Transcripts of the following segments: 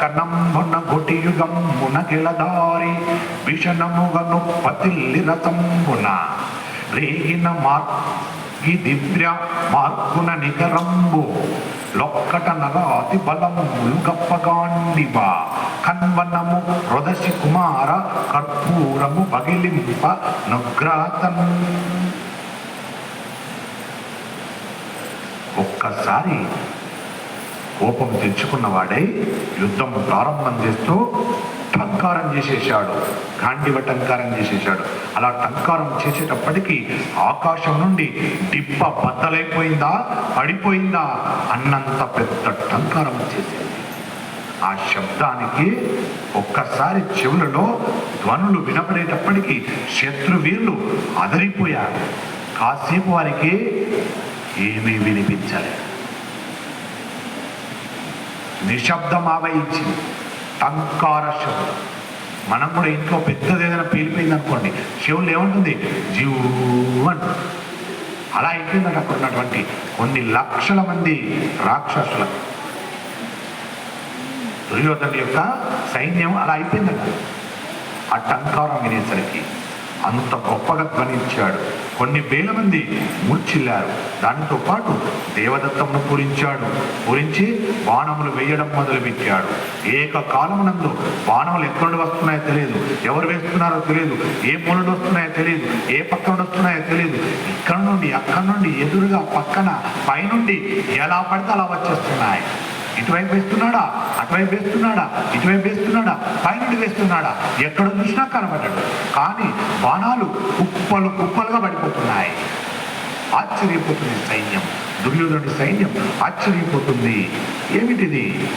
కనంభున గొటియుగం గిలదారి విషణముగను పతిల్లిరతంబున రేగిన మార్గి దివ్య మార్గున నికరంబు. లొక్కట నరాతి బలము ములుగప్పగాండివ కన్వనము హృదసి కుమార కర్పూరము పగిలింప నుగ్రాతన్. ఒక్కసారి కోపం తెచ్చుకున్నవాడై యుద్ధం ప్రారంభం చేస్తూ టంకారం చేసేశాడు. గాంధీవ టంకారం చేసేసాడు అలా టంకారం చేసేటప్పటికీ ఆకాశం నుండి డిప్ప బద్దలైపోయిందా? పడిపోయిందా? అన్నంత పెద్ద టంకారం చేసింది ఆ శబ్దానికి ఒక్కసారి చెవులలో ధ్వనులు వినపడేటప్పటికీ శత్రువీరులు అదరిపోయారు. కాసేపు వారికి ఏమీ వినిపించలేదు. నిశ్శబ్దం ఆవహించింది టంకార శబ్దం. మనం కూడా ఇంట్లో పెద్దది ఏదైనా పేలిపోయింది అనుకోండి చెవులు ఏముంటుంది? జీవన్ అలా అయిపోయిందట అక్కడ ఉన్నటువంటి కొన్ని లక్షల మంది రాక్షసులకు దుర్యోధన యొక్క సైన్యం అలా అయిపోయిందట. ఆ టంకారం వినేసరికి అంత గొప్పగా ధ్వనించాడు. కొన్ని వేల మంది మూర్చిల్లారు దానితో పాటు దేవదత్తమును పూరించాడు. పూరించి బాణములు వేయడం మొదలుపెట్టాడు. ఏకకాలమునందు బాణములు ఎక్కడి వస్తున్నాయో తెలియదు. ఎవరు వేస్తున్నారో తెలియదు. ఏ మూల వస్తున్నాయో తెలియదు. ఏ పక్క వస్తున్నాయో తెలియదు. ఇక్కడ నుండి అక్కడ నుండి ఎదురుగా పక్కన పైనుండి ఎలా పడితే అలా వచ్చేస్తున్నాయి. ఇటువైపు వేస్తున్నాడా? అటువైపు వేస్తున్నాడా? ఇటువైపు వేస్తున్నాడా? పైనుండి వేస్తున్నాడా? ఎక్కడ చూసినా కనబడ్డాడు కానీ బాణాలు కుప్పలు కుప్పలుగా పడిపోతున్నాయి. ఆశ్చర్యపోతుంది సైన్యం. దుర్యోధనుడి సైన్యం ఆశ్చర్యపోతుంది. ఏమిటిది?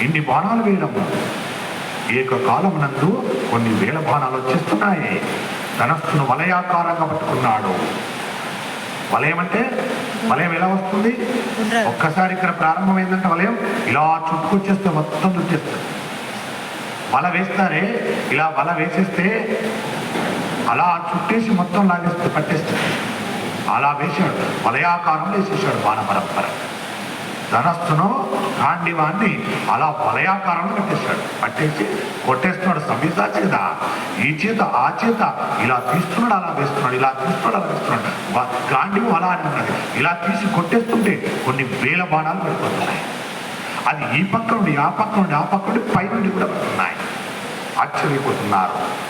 ఇన్ని బాణాలు వేయడము ఏకకాలమునందు కొన్ని వేల బాణాలు వచ్చేస్తున్నాయి. ధనస్సును వలయాకారంగా పట్టుకున్నాడు. వలయం అంటే వలయం ఎలా వస్తుంది. ఒక్కసారి ఇక్కడ ప్రారంభమైందంటే వలయం ఇలా చుట్టుకొచ్చేస్తే మొత్తం చుట్టేస్తుంది వల వేస్తారే ఇలా వల వేసేస్తే అలా చుట్టేసి మొత్తం లాగేస్తే పట్టేస్తుంది అలా వేశాడు వలయాకారం వేసేసాడు బాణ పరంపర. ధనస్సును కాండివాన్ని అలా వలయాకారంలో కట్టేశాడు. పట్టేసి కొట్టేస్తున్నాడు. సంవిధాచి కదా ఈ చేత ఆ చేత ఇలా తీస్తున్నాడు అలా వేస్తున్నాడు ఇలా తీస్తున్నాడు అలా వేస్తున్నాడు. గాండివం అలా అని ఇలా తీసి కొట్టేస్తుంటే కొన్ని వేల బాణాలు పడిపోతున్నాయి. అది ఈ పక్క నుండి ఆ పక్క నుండి ఆ పక్క నుండి పై నుండి కూడా పడుతున్నాయి. ఆశ్చర్యపోతున్నారు.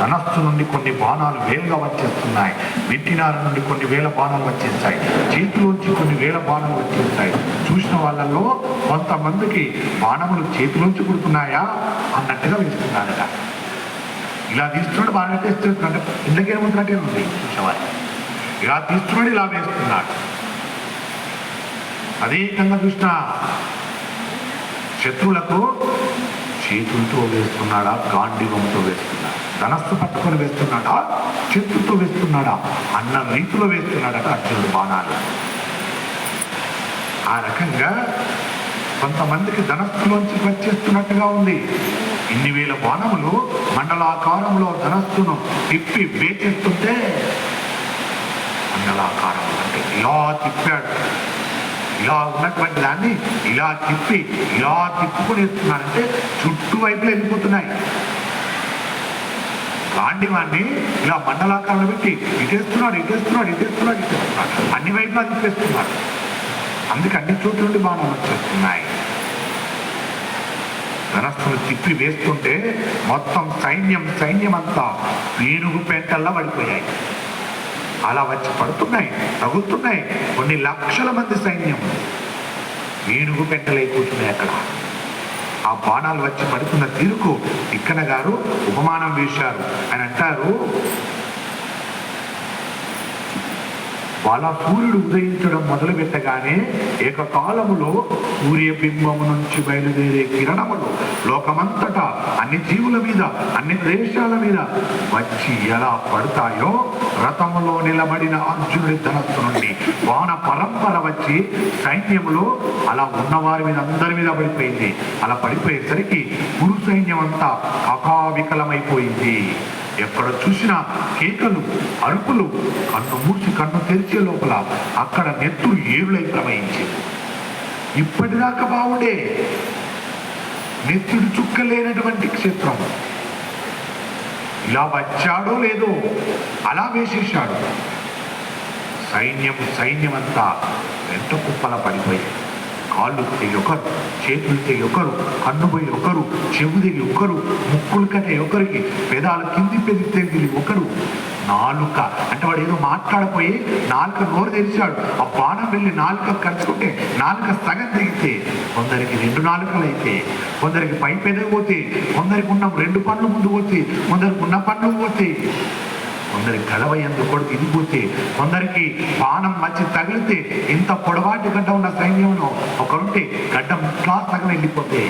ధనస్సు నుండి కొన్ని బాణాలు వేలుగా వచ్చేస్తున్నాయి. వింటినార నుండి కొన్ని వేల బాణాలు వచ్చేస్తాయి. చేతిలోంచి కొన్ని వేల బాణాలు వచ్చేస్తాయి. చూసిన వాళ్ళల్లో కొంతమందికి బాణములు చేతిలోంచి కుడుతున్నాయా అన్నట్టుగా వేస్తున్నాడట ఇలా తీస్తున్నాడు బాగా వేస్తున్నాడు. అంటే ఇందుకేముంటున్నట్టే ఉంది? చూసేవారు. ఇలా తీస్తున్నాడు ఇలా వేస్తున్నాడు. అదేకంగా చూసిన శత్రువులకు చేతులతో వేస్తున్నాడా గాంధీవంతో వేస్తున్నాడా? ధనస్సు పట్టుకొని వేస్తున్నాడా? చెట్టుతో వేస్తున్నాడా? అన్న రీతిలో వేస్తున్నాడట అర్జునుడు బాణాలు. ఆ రకంగా కొంతమందికి ధనస్సులోంచి వచ్చేస్తున్నట్టుగా ఉంది. ఇన్ని వేల బాణములు మండలాకారంలో ధనస్సును తిప్పి వేచేస్తుంటే మండలాకారం అంటే ఇలా తిప్పాడు. ఇలా ఉన్నటువంటి దాన్ని ఇలా తిప్పి ఇలా తిప్పుకొని వేస్తున్నాడంటే చుట్టూ వైపులు వెళ్ళిపోతున్నాయి. గాంధీవాన్ని ఇలా మండలాకారంలో పెట్టి ఇటేస్తున్నాడు ఇటేస్తున్నాడు ఇటేస్తున్నాడు ఇటేస్తున్నాడు. అన్ని వైపులా తిప్పేస్తున్నాడు అందుకే అన్ని చోట్ల నుండి బాణాలు వచ్చేస్తున్నాయి. ధనస్సును తిప్పి వేస్తుంటే మొత్తం సైన్యం సైన్యం అంతా పీనుగు పెంటల్లా పడిపోయాయి. అలా వచ్చి పడుతున్నాయి తగులుతున్నాయి. కొన్ని లక్షల మంది సైన్యం. ఏనుగు పెంటలై కూర్చున్నాయి అక్కడ. ఆ బాణాలు వచ్చి పడుతున్న తీరుకు ఇక్కన గారు ఉపమానం వేశారు. అని అంటారు వాళ్ళ సూర్యుడు ఉదయించడం మొదలు పెట్టగానే ఏకకాలములో సూర్యబింబము నుంచి బయలుదేరే కిరణములు లోకమంతటా అన్ని జీవుల మీద అన్ని దేశాల మీద వచ్చి ఎలా పడతాయో రథములో నిలబడిన అర్జునుడి ధనస్సు నుండి వాన పరంపర వచ్చి సైన్యములో అలా ఉన్నవారి మీద అందరి మీద పడిపోయింది. అలా పడిపోయేసరికి గురు సైన్యం అంతా అకావికలమైపోయింది ఎక్కడ చూసినా కేకలు అరుపులు కన్ను మూసి కన్ను తెరిచే లోపల అక్కడ నెత్తులు ఏరులై ప్రవహించింది. ఇప్పటిదాకా బాగుండే నెత్తుడు చుక్క లేనటువంటి క్షేత్రం. ఇలా వచ్చాడో లేదో అలా వేసేశాడు. సైన్యం సైన్యమంతా వెంట కుప్పల పడిపోయి కాళ్ళు ఒకరు చేతులు ఒకరు కన్నుపోయి ఒకరు చెవు ఒకరు ముక్కులు కట్టే ఒకరికి పెదాలు కింది పెరిగితే ఒకరు నాలుక. అంటే వాడు ఏదో మాట్లాడపోయి నాలుక నోరు తెరిచాడు. ఆ బాణం వెళ్ళి నాలుక కలుసుకుంటే నాలుక సగం తెగితే కొందరికి రెండు నాలుకలు అయితే కొందరికి పై పెదవి పోతే కొందరికి ఉన్న రెండు పనులు ముందు పోతే కొందరికి ఉన్న పనులు పోతే కొందరికి గడవ ఎందుకు కొడుకు ఇదిపోతే కొందరికి బాణం మంచి తగిలితే ఇంత పొడవాటి గడ్డ ఉన్న సైన్యంలో ఒకరుంటే గడ్డ ముట్లా సగం వెళ్ళిపోతే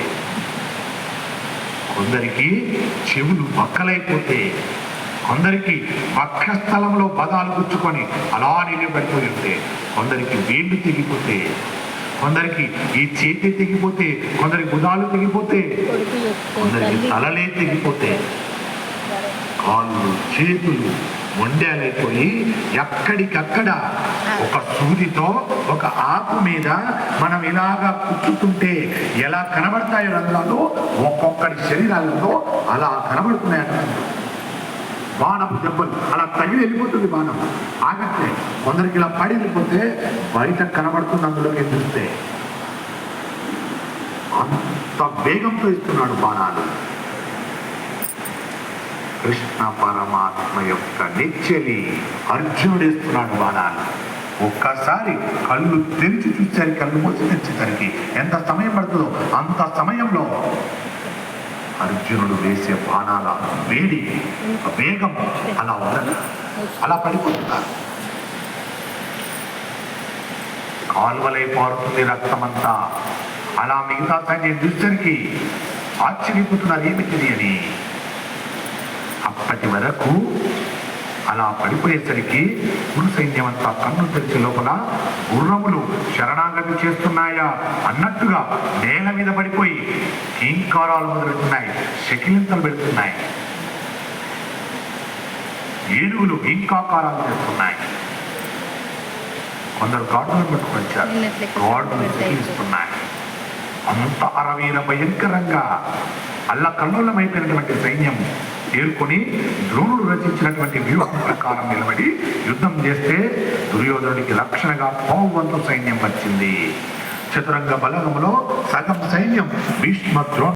కొందరికి చెవులు మక్కలైపోతే కొందరికి వక్షస్థలంలో పదాలు గుచ్చుకొని అలా నిలబడిపోయి ఉంటే కొందరికి వేళ్ళు తెగిపోతే కొందరికి ఈ చేతి తెగిపోతే కొందరికి బుధాలు తెగిపోతే కొందరికి తలలే తెగిపోతే. కాళ్ళు చేతులు మొండాలైపోయి ఎక్కడికక్కడ ఒక సూదితో ఒక ఆకు మీద మనం ఇలాగా కూర్చుంటే ఎలా కనబడతాయో రంధ్రాలు ఒక్కొక్కడి శరీరాలలో అలా కనబడుతున్నాయట బాణపు దెబ్బలు. అలా తగిలి వెళ్ళిపోతుంది బాణం. ఆగట్లే కొందరికి ఇలా పడి వెళ్ళిపోతే బయట కనబడుతుంది అందులోకి చూస్తే. అంత వేగంతో ఇస్తున్నాడు బాణాలు. కృష్ణ పరమాత్మ యొక్క నిత్యలి అర్జునుడేస్తున్నాడు బాణాలు. ఒక్కసారి కళ్ళు తెరిచి చూసేసరికి కళ్ళు మూసి తెరిచేసరికి ఎంత సమయం పడుతుందో అంత సమయంలో అర్జునుడు వేసే బాణాల వేడి వేగం అలా ఉండదు. అలా పడిపోతున్నారు. కాలువలై పారుతుంది రక్తమంతా. అలా మిగతా సైన్యం చూసరికి ఆశ్చర్యపోతున్నారు ఏమిటిది అని అప్పటి వరకు అలా పడిపోయేసరికి గురు సైన్యం అంతా కన్ను తెరిచే లోపల గుర్రములు శరణాగతి చేస్తున్నాయా అన్నట్టుగా నేల మీద పడిపోయి కీంకారాలు మొదలెడుతున్నాయి శకిలింతలు పెడుతున్నాయి. ఏనుగులు ఇంకాకారాలు చేస్తున్నాయి. కొందరు గాడులను పట్టుకొని వచ్చారు గాడులు చికిలిస్తున్నాయి అంత అరవీర భయంకరంగా అల్ల కల్లోలమైపోయినటువంటి సైన్యం చేరుకొని ద్రోణుడు రచించినటువంటి వ్యూహం ప్రకారం నిలబడి యుద్ధం చేస్తే దుర్యోధనుడికి లక్షణగా పావువంతు సైన్యం వచ్చింది. చతురంగ బలగంలో సగం సైన్యం భీష్మ ద్రోణ